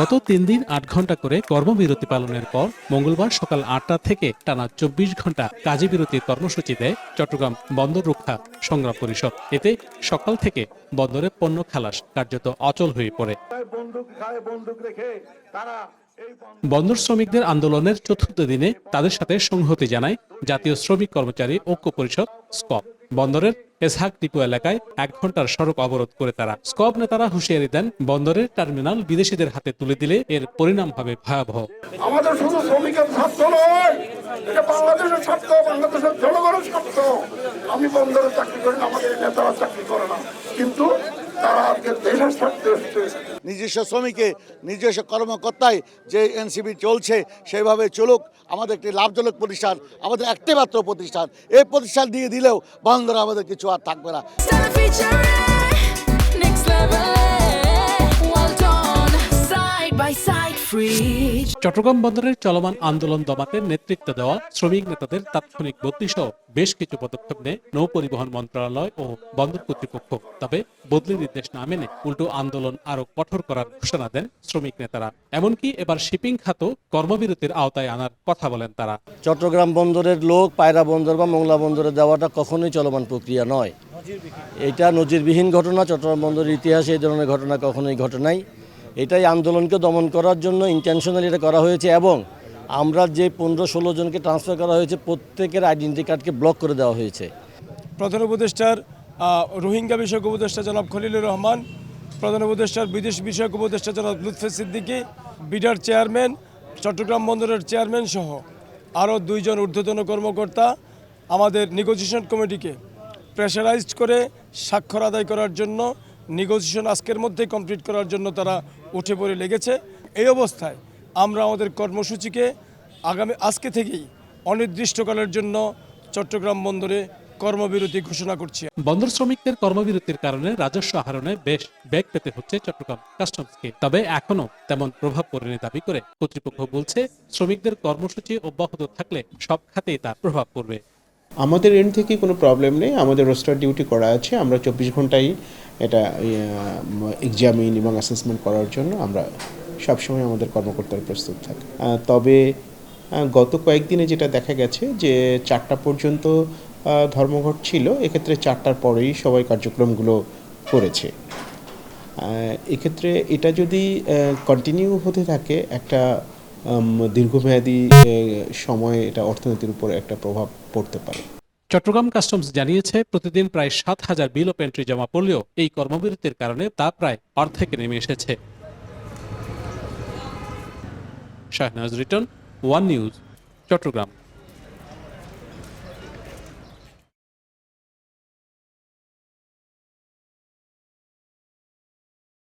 গত তিন দিন আট ঘণ্টা করে কর্মবিরতি পালনের পর মঙ্গলবার সকাল আটটা থেকে টানা চব্বিশ ঘণ্টা কাজে বিরতির কর্মসূচি দেয় চট্টগ্রাম বন্দর রক্ষা সংগ্রাম পরিষদ। এতে সকাল থেকে বন্দরে পণ্য খালাস কার্যত অচল হয়ে পড়ে। বন্দর শ্রমিকদের আন্দোলনের চতুর্থ দিনে তাদের সাথে সংহতি জানায় জাতীয় শ্রমিক কর্মচারী ঐক্য পরিষদ স্কপ। বন্দরের এসহাক টিপু এলাকায় এক ঘণ্টার সড়ক অবরোধ করে তারা। স্কপ নেতারা হুঁশিয়ারি দেন, বন্দরের টার্মিনাল বিদেশিদের হাতে তুলে দিলে এর পরিণাম হবে ভয়াবহ। আমাদের শুধু শ্রমিকের স্বার্থ নয় এটা বাংলাদেশের স্বার্থ বাংলাদেশের জনগণের স্বার্থ। আমি বন্দরে চাকরি করি না আমাদের নেতারা চাকরি করে না। কিন্তু তারা আজকে দেশের স্বার্থে এসছে। নিজস্ব শ্রমিকে নিজস্ব কর্মকর্তায় যে এনসিবি চলছে সেইভাবে চলুক। আমাদের একটি লাভজনক প্রতিষ্ঠান আমাদের একটি মাত্র প্রতিষ্ঠান। এই প্রতিষ্ঠান দিয়ে দিলেও বন্দরে আমাদের কিছু আর থাকবে না। চট্টগ্রাম বন্দরের চলমান আন্দোলন দমাতে নেতৃত্ব দেওয়া শ্রমিক নেতাদের তাৎক্ষণিক বদলি সহ বেশ কিছু পদক্ষেপ নেয় নৌ পরিবহন মন্ত্রণালয় ও বন্দর কর্তৃপক্ষ। তবে বদলি নির্দেশ না মেনে উল্টো আন্দোলন আরও কঠোর করার ঘোষণা দেন শ্রমিক নেতারা। এমনকি এবার শিপিং খাতও কর্মবিরতির আওতায় আনার কথা বলেন তারা। চট্টগ্রাম বন্দরের লোক পায়রা বন্দর বা মোংলা বন্দরে দেওয়াটা কখনোই চলমান প্রক্রিয়া নয়। এটা নজিরবিহীন ঘটনা, চট্টগ্রাম বন্দরের ইতিহাসে এই ধরনের ঘটনা কখনোই ঘটে নাই। এটাই আন্দোলনকে দমন করার জন্য ইন্টেনশনালি এটা করা হয়েছে এবং আমরা যে পনেরো ষোলো জনকে ট্রান্সফার করা হয়েছে, প্রত্যেকের আইডেন্টি কার্ডকে ব্লক করে দেওয়া হয়েছে। প্রধান উপদেষ্টার রোহিঙ্গা বিষয়ক উপদেষ্টা জনাব খলিলুর রহমান, প্রধান উপদেষ্টার বিদেশ বিষয়ক উপদেষ্টা জনাব লুৎফে সিদ্দিকী, বিডার চেয়ারম্যান, চট্টগ্রাম বন্দরের চেয়ারম্যান সহ আরও দুইজন ঊর্ধ্বতন কর্মকর্তা আমাদের নেগোসিয়েশন কমিটিকে প্রেশারাইজড করে স্বাক্ষর আদায় করার জন্য নেগোসিয়েশন আজকের মধ্যে কমপ্লিট করার জন্য তারা উঠে পড়ে লেগেছে। এই অবস্থায় আমরা আমাদের কর্মসূচিকে আগামী আজকে থেকেই অনির্দিষ্টকালের জন্য চট্টগ্রাম বন্দরে কর্মবিরতি ঘোষণা করছি। বন্দর শ্রমিকদের কর্মবিরতির কারণে রাজস্ব আহরণে বেশ বেগ পেতে হচ্ছে চট্টগ্রাম কাস্টমসকে। তবে এখনও তেমন প্রভাব পড়েনি দাবি করে কর্তৃপক্ষ বলছে শ্রমিকদের কর্মসূচি অব্যাহত থাকলে সব খাতেই তার প্রভাব পড়বে। আমাদের এন্ড থেকে কোনো প্রবলেম নেই আমাদের রোস্টার ডিউটি করা আছে আমরা চব্বিশ ঘন্টাই এটা এক্সামিন এবং অ্যাসেসমেন্ট করার জন্য আমরা সবসময় আমাদের কর্মকর্তারা প্রস্তুত থাকে। তবে গত কয়েকদিনে যেটা দেখা গেছে যে চারটা পর্যন্ত ধর্মঘট ছিল, এক্ষেত্রে চারটার পরেই সবাই কার্যক্রমগুলো করেছে। এক্ষেত্রে এটা যদি কন্টিনিউ হতে থাকে, একটা দীর্ঘমেয়াদী সময় এটা অর্থনীতির উপর একটা প্রভাব পড়তে পারে। চট্টগ্রাম কাস্টমস জানিয়েছে, প্রতিদিন প্রায় সাত হাজার বিল ও পেন্ট্রি জমা পড়লেও এই কর্মবিরতির কারণে তা প্রায় অর্ধেকে নেমে এসেছে। Shahnaz Riton one news, Chattogram.